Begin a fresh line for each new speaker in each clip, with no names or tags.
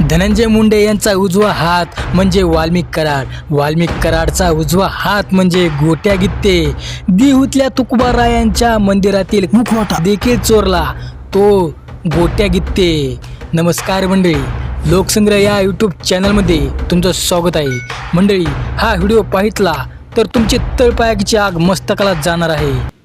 धनंजय मुंडे यांचा उजवा हात म्हणजे वाल्मिक कराड. वाल्मिक कराडचा उजवा हात म्हणजे गोट्या गित्ते. देहूतल्या तुकोबारायांच्या मंदिरातील मुखवटा. देखील चोरला तो गोट्या गित्ते. नमस्कार मंडळी लोकसंग्रह या यूट्यूब चॅनलमध्ये तुमचं स्वागत आहे. मंडळी हा व्हिडिओ पाहितला तर तुमची तळपायाची आग मस्तकाला जाणार आहे.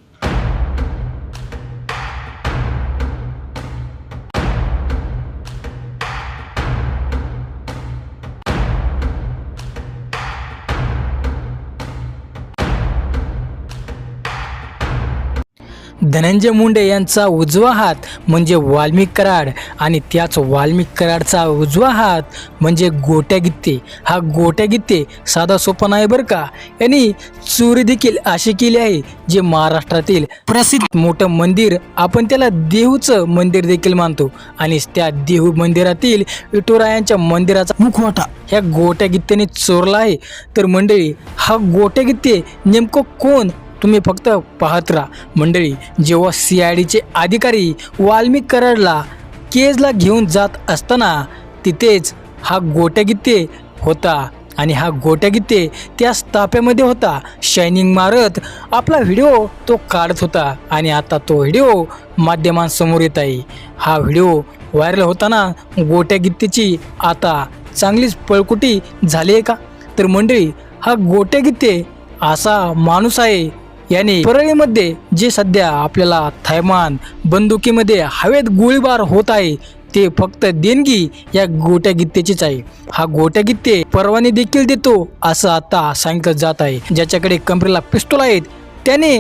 धनंजय मुंडे यांचा उजवा हात म्हणजे वाल्मिक कराड आणि त्याच वाल्मिक कराडचा उजवा हात म्हणजे गोट्या गित्ते हा गोट्या गित्ते साधा सोपा नाही बरं का? यांनी चोरी देखील अशी केली आहे जे महाराष्ट्रातील प्रसिद्ध मोठं मंदिर. आपण त्याला देहूचं मंदिर देखील मानतो आणि त्या देहू मंदिरातील विठुरायांच्या मंदिराचा मुखवाटा ह्या गोट्या गित्तेने चोरला आहे. तर मंडळी हा गोट्या गित्ते नेमकं कोण? तुम्ही फक्त पाहत राहा. मंडळी जेव्हा सी आय डीचे अधिकारी वाल्मिक कराडला केजला घेऊन जात असताना तिथेच हा गोट्यागित्ते होता आणि हा गोट्यागित्ते त्या ताप्यामध्ये होता. शायनिंग मारत आपला व्हिडिओ तो काढत होता आणि आता तो व्हिडिओ माध्यमांसमोर येत आहे. हा व्हिडिओ व्हायरल होताना गोट्यागित्तेची आता चांगलीच पळकुटी झाली आहे का? तर मंडळी हा गोट्यागित्ते असा माणूस आहे याने परळीमध्ये जे सध्या आपल्याला थैमान बंदुकीमध्ये हवेत गोळीबार होत आहे ते फक्त देणगी या गोट्या गित्तेचीच आहे. हा गोट्या गित्ते परवाने देखील देतो असं आता सांगितलं जात आहे. ज्याच्याकडे कंपनीला पिस्तूल आहेत त्याने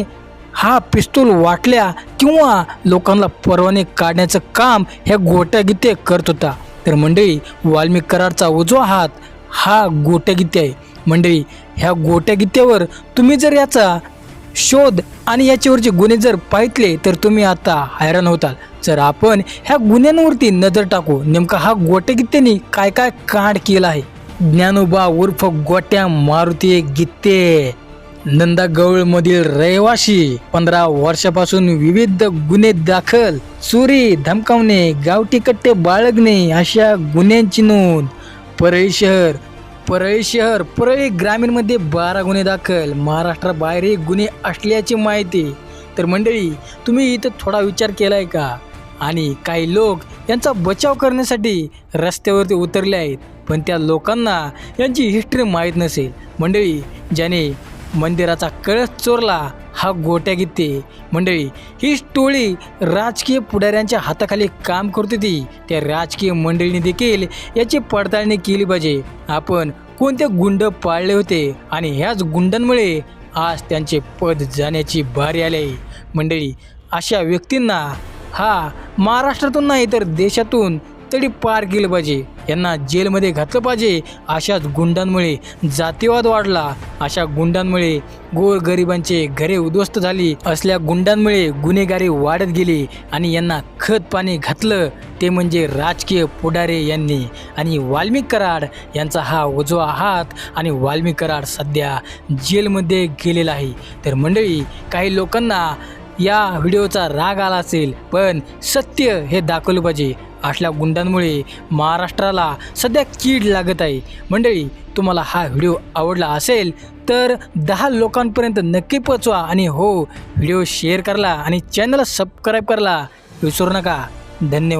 हा पिस्तूल वाटल्या किंवा लोकांना परवाने काढण्याचं काम ह्या गोट्या गित्ते करत होता. तर मंडळी वाल्मिक करारचा उजवा हात हा गोट्या गित्ते आहे. मंडळी ह्या गोट्या गित्त्यावर तुम्ही जर याचा शोध आणि याच्यावरचे गुन्हे जर पाहितले तर तुम्ही आता हैराण होताल. जर आपण ह्या गुन्ह्यांवरती नजर टाकू नेमका हा गोट्या काय काय कांड केला आहे? ज्ञानोबा उर्फ गोट्या मारुती गित्ते. नंदागौळमधील रहिवाशी पंधरा वर्षापासून विविध गुन्हे दाखल. चोरी धमकावणे गावठी कट्टे बाळगणे अशा गुन्ह्यांची नोंद. परळी शहर परळी शहर परळी ग्रामीणमध्ये बारा गुन्हे दाखल महाराष्ट्राबाहेरही गुन्हे असल्याची माहिती. तर मंडळी तुम्ही इथं थोडा विचार केला आहे का? आणि काही लोक यांचा बचाव करण्यासाठी रस्त्यावरती उतरले आहेत पण त्या लोकांना यांची हिस्ट्री माहीत नसेल. मंडळी ज्याने मंदिराचा कळस चोरला हा गोट्या गीते. मंडळी ही टोळी राजकीय पुढाऱ्यांच्या हाताखाली काम करत होती. त्या राजकीय मंडळीने देखील याची पडताळणी केली पाहिजे. आपण कोणते गुंड पाळले होते आणि ह्याच गुंडांमुळे आज त्यांचे पद जाण्याची बारी आली. आहे मंडळी अशा व्यक्तींना हा महाराष्ट्रातून नाही तर देशातून तरी पार केलं पाहिजे. यांना जेलमध्ये घातलं पाहिजे. अशाच गुंडांमुळे जातीवाद वाढला. अशा गुंडांमुळे गोरगरिबांचे घरे उद्ध्वस्त झाली. असल्या गुंडांमुळे गुन्हेगारी वाढत गेली आणि यांना खत पाणी घातलं. ते म्हणजे राजकीय पुढारे यांनी. आणि वाल्मिक कराड यांचा हा उजवा हात आणि वाल्मिक कराड सध्या जेलमध्ये गेलेला आहे. तर मंडळी काही लोकांना या व्हिडिओचा राग आला असेल पण सत्य हे दाखवलं पाहिजे. असल्या गुंडांमुळे महाराष्ट्राला सध्या कीड लागत आहे. मंडळी तुम्हाला हा व्हिडिओ आवडला असेल तर दहा लोकांपर्यंत नक्की पोचवा आणि हो व्हिडिओ शेअर करला आणि चॅनलला सबस्क्राईब करला विसरू नका. धन्यवाद.